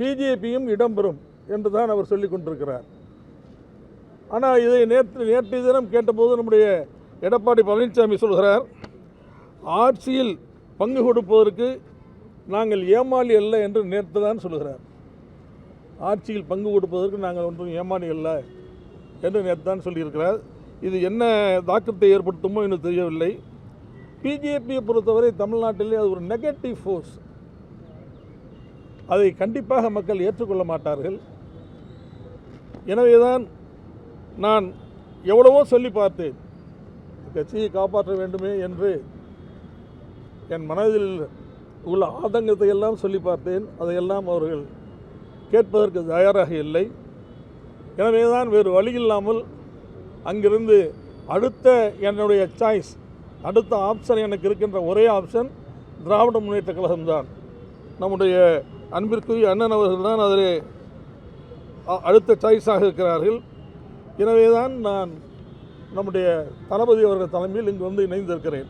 பிஜேபியும் இடம்பெறும் என்று தான் அவர் சொல்லிக் கொண்டிருக்கிறார். ஆனால் இதை நேற்று நேற்றைய தினம் கேட்டபோது நம்முடைய எடப்பாடி பழனிசாமி சொல்கிறார் ஆட்சியில் பங்கு கொடுப்பதற்கு நாங்கள் ஏமாளி அல்ல என்று நேற்று தான் சொல்கிறார். ஆட்சியில் பங்கு கொடுப்பதற்கு நாங்கள் ஒன்றும் ஏமாளி அல்ல என்று நேற்று தான் சொல்லியிருக்கிறார். இது என்ன தாக்கத்தை ஏற்படுத்துமோ என்று தெரியவில்லை. பிஜேபியை பொறுத்தவரை தமிழ்நாட்டிலே அது ஒரு நெகட்டிவ் ஃபோர்ஸ் அதை கண்டிப்பாக மக்கள் ஏற்றுக்கொள்ள மாட்டார்கள். எனவேதான் நான் எவ்வளவோ சொல்லி பார்த்தேன். கட்சியை காப்பாற்ற வேண்டுமே என்று என் மனதில் உள்ள ஆதங்கத்தை எல்லாம் சொல்லி பார்த்தேன். அதையெல்லாம் அவர்கள் கேட்பதற்கு தயாராக இல்லை. எனவே தான் வேறு வழி இல்லாமல் அங்கிருந்து அடுத்த என்னுடைய சாய்ஸ் அடுத்த ஆப்ஷன் எனக்கு இருக்கின்ற ஒரே ஆப்ஷன் திராவிட முன்னேற்ற கழகம்தான். நம்முடைய அன்பிற்குரிய அண்ணன் அவர்கள் தான் அதில் அ- அடுத்த சாய்ஸாக இருக்கிறார்கள். எனவே தான் நான் நம்முடைய தளபதி அவர்கள் தலைமையில் இங்கு வந்து இணைந்திருக்கிறேன்.